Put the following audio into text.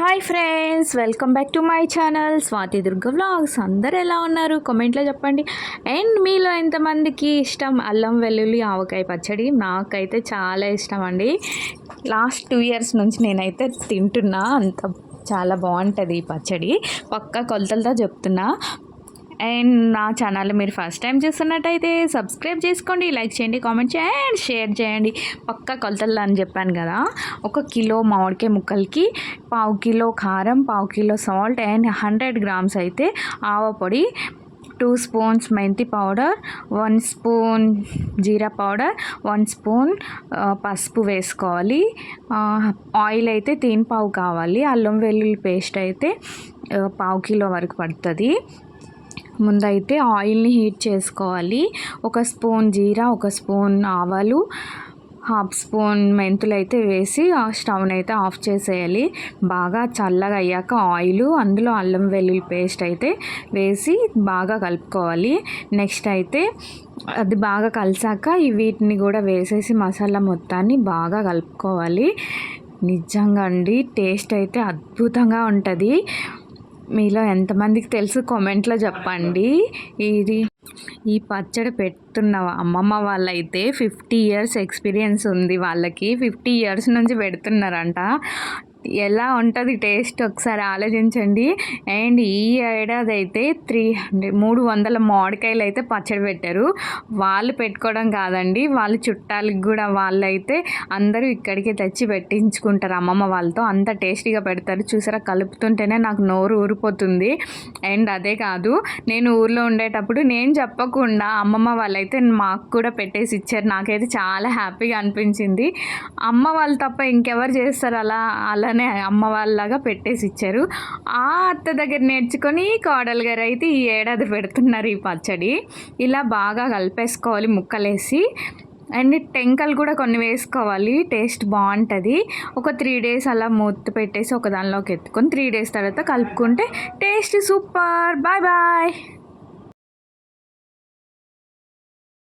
Hi friends welcome back to my channel Swathi Durga vlogs అందరు ఎలా ఉన్నారు? కామెంట్లో చెప్పండి. అండ్ మీలో ఎంతమందికి ఇష్టం? అల్లం వెల్లుల్లి ఆవకాయ పచ్చడి? నాకైతే చాలా ఇష్టం అండి. లాస్ట్ టూ ఇయర్స్ నుంచి నేనైతే తింటున్నా. అంత చాలా బాగుంటుంది ఈ పచ్చడి. పక్క కొలతలతో చెప్తున్నా. అండ్ నా ఛానల్ మీరు ఫస్ట్ టైం చూస్తున్నట్టయితే సబ్స్క్రైబ్ చేసుకోండి లైక్ చేయండి కామెంట్ చేయండి అండ్ షేర్ చేయండి. పక్క కొలతలు అని చెప్పాను కదా ఒక కిలో మామిడికాయ ముక్కలకి పావు కిలో కారం పావు kilo salt and hundred grams అయితే ఆవ పొడి టూ స్పూన్స్ మెంతి powder one spoon jeera powder one spoon పసుపు వేసుకోవాలి. ఆయిల్ అయితే తీన్ పావు కావాలి. అల్లం వెల్లుల్లి పేస్ట్ అయితే పావు కిలో వరకు పడుతుంది. ముందైతే ఆయిల్ని హీట్ చేసుకోవాలి. ఒక స్పూన్ జీరా ఒక స్పూన్ ఆవాలు హాఫ్ స్పూన్ మెంతులు అయితే వేసి ఆ స్టవ్ని అయితే ఆఫ్ చేసేయాలి. బాగా చల్లగా అయ్యాక ఆయిల్ అందులో అల్లం వెల్లుల్లి పేస్ట్ అయితే వేసి బాగా కలుపుకోవాలి. నెక్స్ట్ అయితే అది బాగా కలిసాక ఈ వీటిని కూడా వేసేసి మసాలా మొత్తాన్ని బాగా కలుపుకోవాలి. నిజంగా అండి టేస్ట్ అయితే అద్భుతంగా ఉంటుంది. మీలో ఎంతమందికి తెలుసు కామెంట్లో చెప్పండి. ఇది ఈ పచ్చడి పెడుతున్న అమ్మమ్మ వాళ్ళైతే ఫిఫ్టీ ఇయర్స్ ఎక్స్పీరియన్స్ ఉంది వాళ్ళకి. ఫిఫ్టీ ఇయర్స్ నుంచి పెడుతున్నారంట. ఎలా ఉంటుంది టేస్ట్? ఒకసారి ఆలోచించండి. అండ్ ఈ ఏడాది అయితే త్రీ హండ్రెడ్ మూడు వందల మామిడికాయలు అయితే పచ్చడి పెట్టారు. వాళ్ళు పెట్టుకోవడం కాదండి వాళ్ళ చుట్టాలకి కూడా వాళ్ళైతే అందరూ ఇక్కడికి తెచ్చి పెట్టించుకుంటారు. అమ్మమ్మ వాళ్ళతో అంత టేస్టీగా పెడతారు. చూసారా కలుపుతుంటేనే నాకు నోరు ఊరిపోతుంది. అండ్ అదే కాదు నేను ఊర్లో ఉండేటప్పుడు నేను చెప్పకుండా అమ్మమ్మ వాళ్ళైతే మాకు కూడా పెట్టేసి ఇచ్చారు. నాకైతే చాలా హ్యాపీగా అనిపించింది. అమ్మ వాళ్ళు తప్ప ఇంకెవరు చేస్తారు అలా అలానే అమ్మ వాళ్ళలాగా పెట్టేసి ఇచ్చారు. ఆ అత్త దగ్గర నేర్చుకొని కోడలు గారు అయితే ఈ ఏడాది పెడుతున్నారు ఈ పచ్చడి. ఇలా బాగా కలిపేసుకోవాలి ముక్కలేసి. అండ్ టెంకలు కూడా కొన్ని వేసుకోవాలి టేస్ట్ బాగుంటుంది. ఒక త్రీ డేస్ అలా మూత పెట్టేసి ఒక దానిలోకి ఎత్తుకొని త్రీ డేస్ తర్వాత కలుపుకుంటే టేస్ట్ సూపర్. Bye bye.